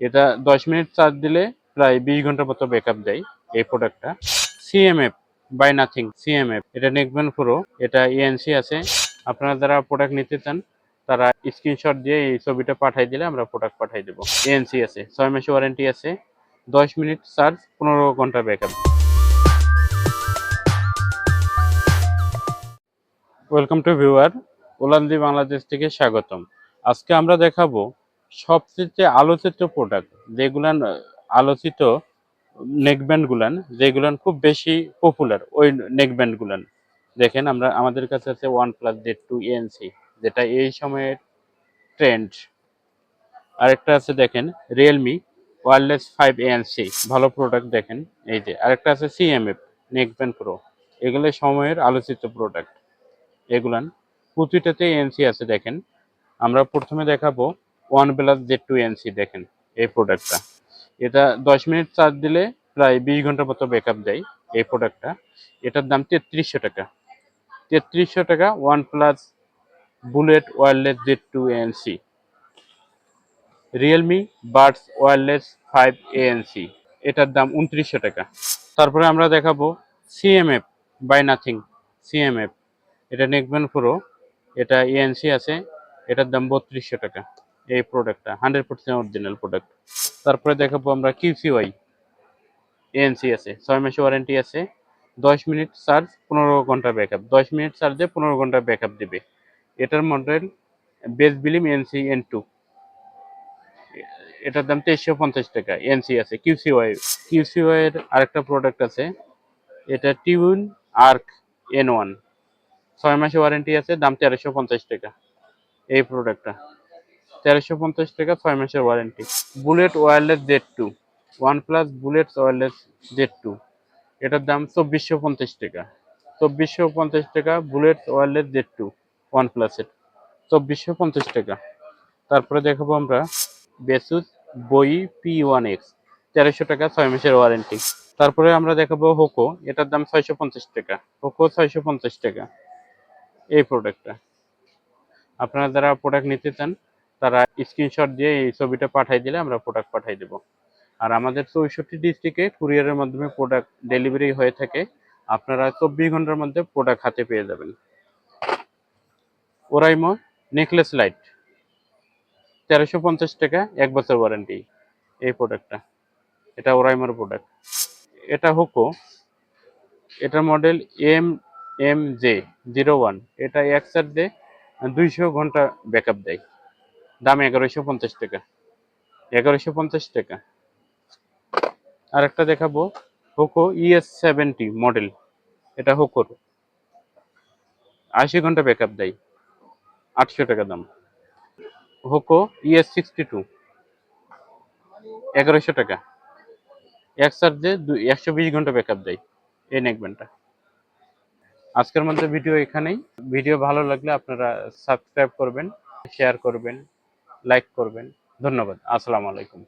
এটা দশ minute charge দিলে প্রায় বিশ ঘণ্টার মতো ব্যাকআপ দেয় এই প্রোডাক্টটা সিএমএফ বাই নাথিং সিএমএফ এটা নেকবেন প্রো, এটা ইএনসি আছে। আপনারা যারা প্রোডাক্ট নিতে চান, তারা স্ক্রিনশট দিয়ে এই ছবিটা পাঠিয়ে দিলে আমরা প্রোডাক্ট পাঠিয়ে দেবো। এএনসি আছে, ছয় মাসের ওয়ারেন্টি আছে। দশ মিনিট চার্জ, পনেরো ঘণ্টা ব্যাকআপ ওয়েলকাম টু ভিউয়ার ওলান্দি বাংলাদেশ থেকে স্বাগতম। আজকে আমরা দেখাবো সবচেয়ে আলোচিত প্রোডাক্ট যেগুলান, আলোচিত নেকব্যান্ড গুলান, যেগুলান খুব বেশি পপুলার ওই নেকব্যান্ড গুলান। দেখেন আমরা, আমাদের কাছে আছে one plus Z two NC যেটা এই সময়ের ট্রেন্ড আরেকটা আছে দেখেন রিয়েলমি ওয়ারলেস ফাইভ এএনসি ভালো প্রোডাক্ট দেখেন, এই যে। আরেকটা আছে সিএমএফ নেকব্যান্ড প্রো এগুলো সময়ের আলোচিত প্রোডাক্ট এগুলান প্রতিটাতে এনসি আছে দেখেন। আমরা প্রথমে দেখাবো one plus Z two NC দেখেন, এই প্রোডাক্টটা এটা দশ মিনিট চার্জ দিলে প্রায় বিশ ঘণ্টার মতো ব্যাকআপ দেয় এই প্রোডাক্টটা এটার দাম তেত্রিশশো টাকা। তেত্রিশশো টাকা one plus bullet wireless Z two NC Realme buds wireless five ANC এটার দাম উনত্রিশশো টাকা। তারপরে আমরা দেখাবো সিএমএফ বাই নাথিং সিএমএফ এটা নেকবেন প্রো এটা এএনসি আছে, এটার দাম বত্রিশশো টাকা। এই প্রোডাক্টটা হান্ড্রেড পার্সেন্ট অরিজিনাল প্রোডাক্ট তারপরে দেখাবো আমরা কিউসিওয়াই এএনসি আছে, ছয় মাসের ওয়ারেন্টি আছে, দশ মিনিট চার্জ পনেরো ঘণ্টা ব্যাকআপ দশ মিনিট চার্জে পনেরো ঘণ্টা ব্যাকআপ দেবে। এটার মডেল বেস বিলিম এনসি এন টু এটার দাম তেইশশো পঞ্চাশ টাকা এনসি আছে কিউসিওয়াই কিউসিওয়াই এর আরেকটা প্রোডাক্ট আছে, এটা টিউন আর্ক এন ওয়ান ছয় মাসের ওয়ারেন্টি আছে, দাম তেরোশো পঞ্চাশ টাকা, এই প্রোডাক্টটা তেরোশো পঞ্চাশ টাকা ছয় মাসের warranty bullet wireless Z two one plus bullet wireless Z two এটার দাম চব্বিশশো পঞ্চাশ টাকা। চব্বিশশো পঞ্চাশ টাকা bullet wireless Z two one প্লাসের চব্বিশশো পঞ্চাশ টাকা। তারপরে দেখাবো আমরা বেসুস বই পি ওয়ান এক্স তেরোশো টাকা ছয় মাসের ওয়ারেন্টি তারপরে আমরা দেখাবো হোকো এটার দাম ছয়শো পঞ্চাশ টাকা। হোকো ছয়শো পঞ্চাশ টাকা। এই প্রোডাক্টটা আপনারা যারা প্রোডাক্ট নিতে চান তারা স্ক্রিনশট দিয়ে এই ছবিটা পাঠিয়ে দিলে আমরা প্রোডাক্ট পাঠিয়ে দেবো। আর আমাদের চৌষট্টি ডিস্ট্রিক্টে কুরিয়ারের মাধ্যমে প্রোডাক্ট ডেলিভারি হয়ে থাকে। আপনারা চব্বিশ ঘণ্টার মধ্যে প্রোডাক্ট হাতে পেয়ে যাবেন। ওরাইমো নেকলেস লাইট তেরোশো পঞ্চাশ টাকা, এক বছর ওয়ারেন্টি এই প্রোডাক্টটা এটা ওরাইমোর প্রোডাক্ট এটা হোকো এটার model M M J zero one এটা এক চার্জে দুইশো ঘণ্টা ব্যাকআপ দেয়। দাম এগারোশো পঞ্চাশ টাকা। এগারোশো পঞ্চাশ টাকা। আর একটা দেখাবো হোকো ইএস সেভেন্টি মডেল এটা হোকোর আশি ঘণ্টা ব্যাকআপ দেয়। আটশো টাকা দাম। হোকো ইএস সিক্সটি টু এগারোশো টাকা। এক চার্জে একশো বিশ ঘণ্টা ব্যাকআপ দেয়। এই নেকবেনটা আজকের মধ্যে ভিডিও এখানেই। ভিডিও ভালো লাগলে আপনারা সাবস্ক্রাইব করবেন শেয়ার করবেন। লাইক করবেন। ধন্যবাদ। আসসালামু আলাইকুম।